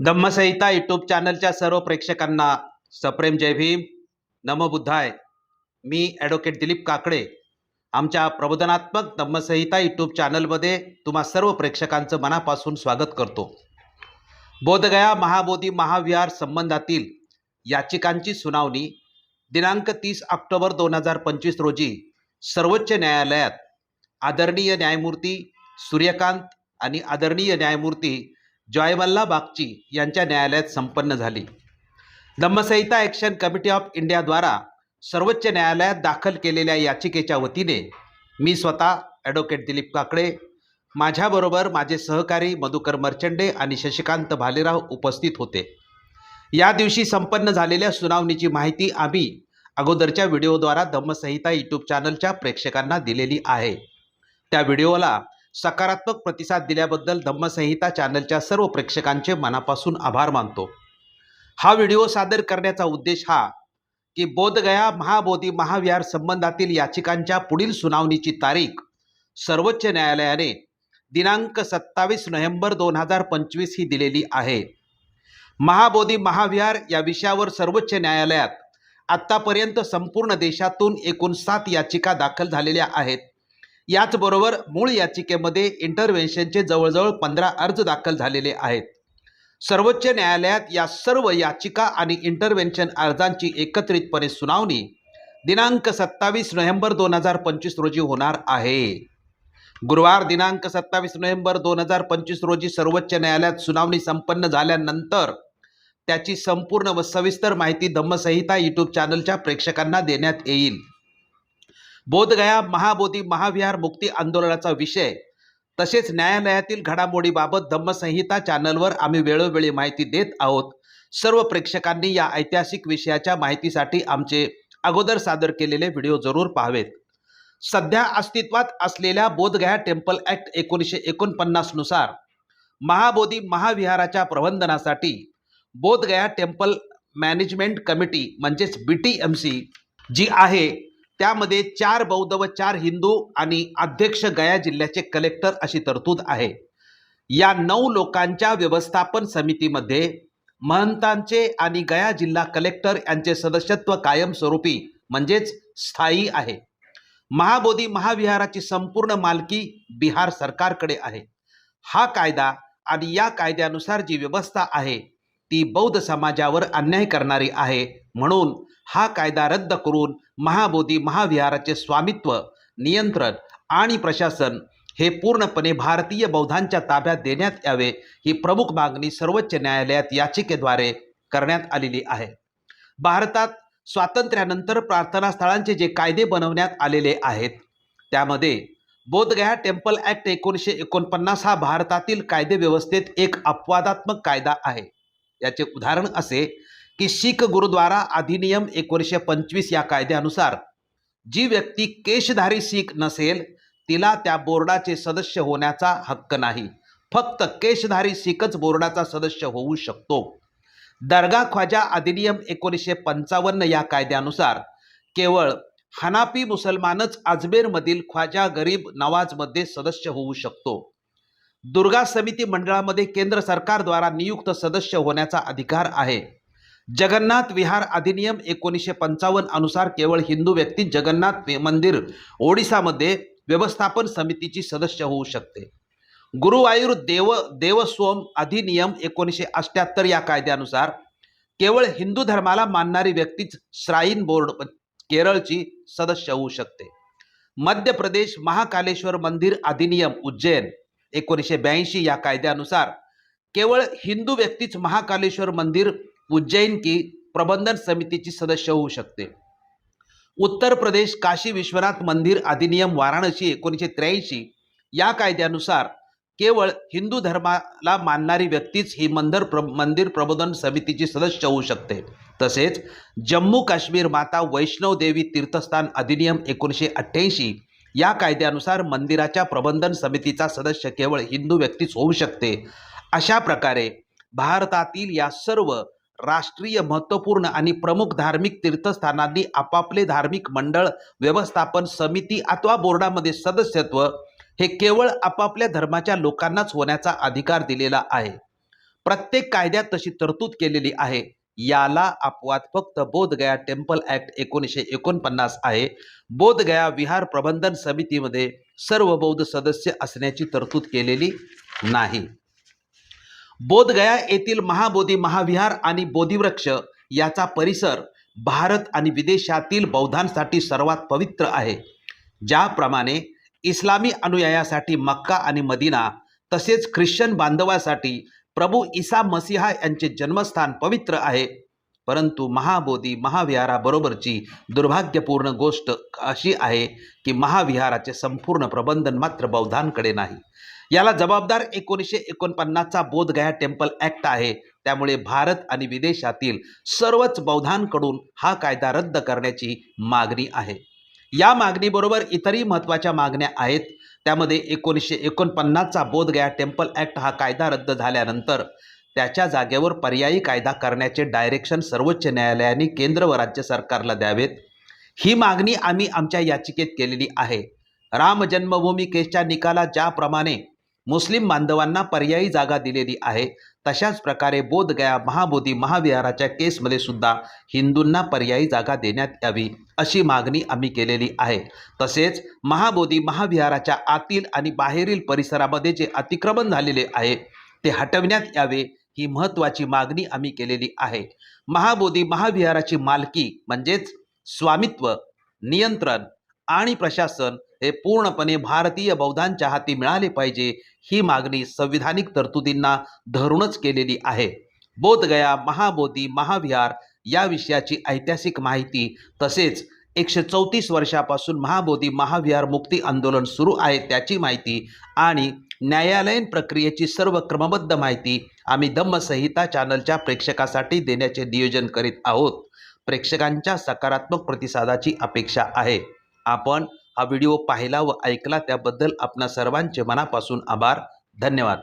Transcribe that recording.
धम्मसंहिता YouTube चॅनलच्या सर्व प्रेक्षकांना सप्रेम जय भीम. नम बुद्धाय. मी ॲडव्होकेट दिलीप काकडे. आमच्या प्रबोधनात्मक धम्मसंहिता यूट्यूब चॅनलमध्ये तुम्हा सर्व प्रेक्षकांचं मनापासून स्वागत करतो. बोधगया महाबोधी महाविहार संबंधातील याचिकांची सुनावणी दिनांक तीस ऑक्टोबर दोन हजार पंचवीस रोजी सर्वोच्च न्यायालयात आदरणीय न्यायमूर्ती सूर्यकांत आणि आदरणीय न्यायमूर्ती जॉयवल्ला बागची यांच्या न्यायालयात संपन्न झाली. धम्मसंहिता ॲक्शन कमिटी ऑफ इंडियाद्वारा सर्वोच्च न्यायालयात दाखल केलेल्या याचिकेच्या वतीने मी स्वतः ॲडव्होकेट दिलीप काकडे माझ्याबरोबर माझे सहकारी मधुकर मर्चंडे आणि शशिकांत भालेराव उपस्थित होते. या दिवशी संपन्न झालेल्या सुनावणीची माहिती आम्ही अगोदरच्या व्हिडिओद्वारा धम्मसंहिता यूट्यूब चॅनलच्या प्रेक्षकांना दिलेली आहे. त्या व्हिडिओला सकारात्मक प्रतिसाद दिल्याबद्दल धम्मसंहिता चॅनलच्या सर्व प्रेक्षकांचे मनापासून आभार मानतो. हा व्हिडिओ सादर करण्याचा उद्देश हा की बोधगया महाबोधी महाविहार संबंधातील याचिकांच्या पुढील सुनावणीची तारीख सर्वोच्च न्यायालयाने दिनांक सत्तावीस नोव्हेंबर दोन हजार पंचवीस ही दिलेली आहे. महाबोधी महाविहार या विषयावर सर्वोच्च न्यायालयात आत्तापर्यंत संपूर्ण देशातून एकूण सात याचिका दाखल झालेल्या आहेत. याचबरोबर मूळ याचिकेमध्ये इंटरव्हेन्शनचे जवळजवळ पंधरा अर्ज दाखल झालेले आहेत. सर्वोच्च न्यायालयात या सर्व याचिका आणि इंटरव्हेन्शन अर्जांची एकत्रितपणे सुनावणी दिनांक सत्तावीस नोव्हेंबर दोन हजार पंचवीस रोजी होणार आहे. गुरुवार दिनांक सत्तावीस नोव्हेंबर दोन हजार पंचवीस रोजी सर्वोच्च न्यायालयात सुनावणी संपन्न झाल्यानंतर त्याची संपूर्ण व सविस्तर माहिती धम्मसंहिता यूट्यूब चॅनलच्या प्रेक्षकांना देण्यात येईल. बोधगया महाबोधी महाविहार मुक्ती आंदोलनाचा विषय. तसेच न्यायालयातील घडामोडीबाबत धम्मसंहिता चॅनलवर आम्ही वेळोवेळी माहिती देत आहोत. सर्व प्रेक्षकांनी या ऐतिहासिक विषयाच्या माहितीसाठी आमचे अगोदर सादर केलेले व्हिडिओ जरूर पाहावेत. सध्या अस्तित्वात असलेल्या बोधगया टेम्पल ॲक्ट एकोणीसशे एकोणपन्नासनुसार महाबोधी महाविहाराच्या प्रबंधनासाठी बोधगया टेम्पल मॅनेजमेंट कमिटी म्हणजेच बी टी एम सी जी आहे त्यामध्ये चार बौद्ध व चार हिंदू आणि अध्यक्ष गया जिल्ह्याचे कलेक्टर अशी तरतूद आहे. या नऊ लोकांच्या व्यवस्थापन समितीमध्ये महंतांचे आणि गया जिल्हा कलेक्टर यांचे सदस्यत्व कायमस्वरूपी म्हणजेच स्थायी आहे. महाबोधी महाविहाराची संपूर्ण मालकी बिहार सरकारकडे आहे. हा कायदा आणि या कायद्यानुसार जी व्यवस्था आहे ती बौद्ध समाजावर अन्याय करणारी आहे म्हणून हा कायदा रद्द करून महाबोधी महाविहाराचे स्वामित्व नियंत्रण आणि प्रशासन हे पूर्णपणे भारतीय बौद्धांच्या ताब्यात देण्यात यावे ही प्रमुख मागणी सर्वोच्च न्यायालयात याचिकेद्वारे करण्यात आलेली आहे. भारतात स्वातंत्र्यानंतर प्रार्थनास्थळांचे जे कायदे बनवण्यात आलेले आहेत त्यामध्ये बोधगया टेम्पल ॲक्ट एकोणीसशे एकोणपन्नास हा भारतातील कायदेव्यवस्थेत एक अपवादात्मक कायदा आहे. याचे उदाहरण असे की शीख गुरुद्वारा अधिनियम एकोणीसशे पंचवीस या कायद्यानुसार जी व्यक्ती केशधारी शीख नसेल तिला त्या बोर्डाचे सदस्य होण्याचा हक्क नाही. फक्त केशधारी शीखच बोर्डाचा सदस्य होऊ शकतो. दर्गा ख्वाजा अधिनियम एकोणीसशे पंचावन्न या कायद्यानुसार केवळ हनापी मुसलमानच अजमेरमधील ख्वाजा गरीब नवाजमध्ये सदस्य होऊ शकतो. दुर्गा समिती मंडळामध्ये केंद्र सरकारद्वारा नियुक्त सदस्य होण्याचा अधिकार आहे. जगन्नाथ विहार अधिनियम एकोणीसशे पंचावन्न अनुसार केवळ हिंदू व्यक्ती जगन्नाथ मंदिर ओडिसामध्ये व्यवस्थापन समितीची सदस्य होऊ शकते. गुरुवायूर देव देवस्वम अधिनियम एकोणीसशे अष्ट्याहत्तर या कायद्यानुसार केवळ हिंदू धर्माला मानणारी व्यक्तीच श्राईन बोर्ड केरळची सदस्य होऊ शकते. मध्य प्रदेश महाकालेश्वर मंदिर अधिनियम उज्जैन एकोणीसशे ब्याऐंशी या कायद्यानुसार केवळ हिंदू व्यक्तीच महाकालेश्वर मंदिर उज्जैन की प्रबंधन समितीची सदस्य होऊ शकते. उत्तर प्रदेश काशी विश्वनाथ मंदिर अधिनियम वाराणसी एकोणीसशे त्र्याऐंशी या कायद्यानुसार केवळ हिंदू धर्माला मानणारी व्यक्तीच ही मंदिर प्र मंदिर प्रबोधन समितीची सदस्य होऊ शकते. तसेच जम्मू काश्मीर माता वैष्णव देवी तीर्थस्थान अधिनियम एकोणीसशे अठ्ठ्याऐंशी या कायद्यानुसार मंदिराच्या प्रबंधन समितीचा सदस्य केवळ हिंदू व्यक्तीच होऊ शकते. अशा प्रकारे भारतातील या सर्व राष्ट्रीय महत्त्वपूर्ण आणि प्रमुख धार्मिक तीर्थस्थानांनी आपापले धार्मिक मंडळ व्यवस्थापन समिती अथवा बोर्डामध्ये सदस्यत्व हे केवळ आपापल्या धर्माच्या लोकांनाच होण्याचा अधिकार दिलेला आहे. प्रत्येक कायद्यात तशी तरतूद केलेली आहे. याला अपवाद फक्त बोधगया टेम्पल ऍक्ट एकोणीसशे एकोणपन्नास आहे. बोधगया विहार प्रबंधन समितीमध्ये सर्व बौद्ध सदस्य असण्याची तरतूद केलेली नाही. बोधगया येथील महाबोधी महाविहार आणि बोधिवृक्ष याचा परिसर भारत आणि विदेशातील बौद्धांसाठी सर्वात पवित्र आहे. ज्याप्रमाणे इस्लामी अनुयायासाठी मक्का आणि मदिना तसेच ख्रिश्चन बांधवासाठी प्रभू ईसा मसिहा यांचे जन्मस्थान पवित्र आहे. परंतु महाबोधी महाविहाराबरोबरची दुर्भाग्यपूर्ण गोष्ट अशी आहे की महाविहाराचे संपूर्ण प्रबंधन मात्र बौद्धांकडे नाही. याला जबाबदार एकोणीसशे एकोणपन्नासचा बोधगया टेम्पल ॲक्ट आहे. त्यामुळे भारत आणि विदेशातील सर्वच बौद्धांकडून हा कायदा रद्द करण्याची मागणी आहे. या मागणीबरोबर इतरही महत्त्वाच्या मागण्या आहेत. त्यामध्ये एकोणीसशे एकोणपन्नासचा बोधगया टेम्पल ॲक्ट हा कायदा रद्द झाल्यानंतर त्याच्या जागेवर पर्यायी कायदा करण्याचे डायरेक्शन सर्वोच्च न्यायालयाने केंद्र व राज्य सरकारला द्यावेत. ही मागणी आम्ही आमच्या याचिकेत केलेली आहे. राम जन्मभूमी केसच्या निकाला ज्याप्रमाणे मुस्लिम बांधवांना पर्यायी जागा दिलेली आहे तशाच प्रकारे बोधगया महाबोधी महाविहाराच्या केसमध्ये सुद्धा हिंदूंना पर्यायी जागा देण्यात यावी अशी मागणी आम्ही केलेली आहे. तसेच महाबोधी महाविहाराच्या आतील आणि बाहेरील परिसरामध्ये जे अतिक्रमण झालेले आहे ते हटविण्यात यावे ही महत्त्वाची मागणी आम्ही केलेली आहे. महाबोधी महाविहाराची मालकी म्हणजेच स्वामित्व नियंत्रण आणि प्रशासन हे पूर्णपणे भारतीय बौद्धांच्या हाती मिळाले पाहिजे ही मागणी संविधानिक तरतुदींना धरूनच केलेली आहे. बोधगया महाबोधी महाविहार या विषयाची ऐतिहासिक माहिती तसेच एकशे चौतीस वर्षापासून महाबोधी महाविहार मुक्ती आंदोलन सुरू आहे त्याची माहिती आणि न्यायालयीन प्रक्रियेची सर्व क्रमबद्ध माहिती आम्ही धम्मसंहिता चॅनलच्या प्रेक्षकासाठी देण्याचे नियोजन करीत आहोत. प्रेक्षकांच्या सकारात्मक प्रतिसादाची अपेक्षा आहे. आपण हा व्हिडिओ पाहिला व ऐकला त्याबद्दल आपणा सर्वांचे मनापासून आभार. धन्यवाद.